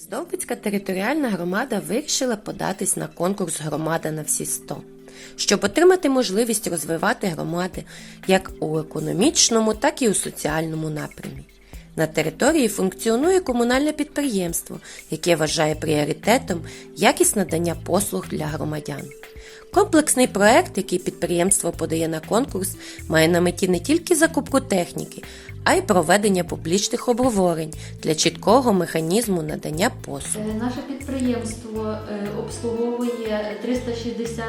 Здовбицька територіальна громада вирішила податись на конкурс Громада на всі 100, щоб отримати можливість розвивати громади як у економічному, так і у соціальному напрямі. На території функціонує комунальне підприємство, яке вважає пріоритетом якість надання послуг для громадян. Комплексний проект, який підприємство подає на конкурс, має на меті не тільки закупку техніки, а й проведення публічних обговорень для чіткого механізму надання послуг. Е, Наше підприємство е, обслуговує 360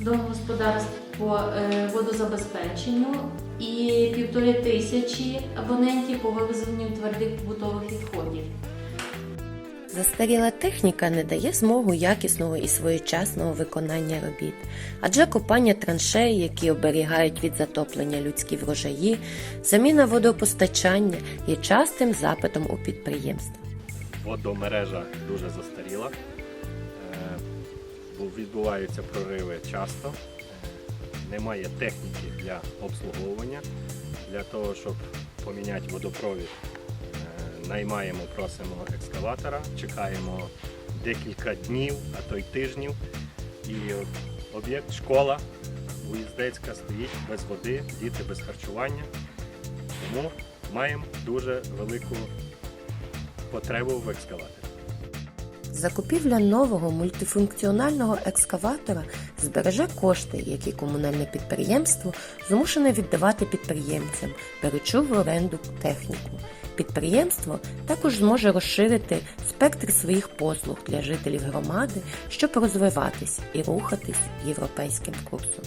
домогосподарств по е, водозабезпеченню і півтори тисячі абонентів по вивезенню твердих побутових відходів. Застаріла техніка не дає змогу якісного і своєчасного виконання робіт, адже копання траншей, які оберігають від затоплення людські врожаї, заміна водопостачання є частим запитом у підприємства. водомережа дуже застаріла, е, бо відбуваються прориви часто, немає техніки для обслуговування. Для того, щоб поміняти водопровід, наймаємо, просимо екскаватора, чекаємо декілька днів, а то й тижнів. І об'єкт школа уїздецька стоїть без води, діти без харчування. Тому маємо дуже велику потребу в екскаваторі. Закупівля нового мультифункціонального екскаватора збереже кошти, які комунальне підприємство змушене віддавати підприємцям, беручи в оренду техніку. Підприємство також зможе розширити спектр своїх послуг для жителів громади, щоб розвиватись і рухатись європейським курсом.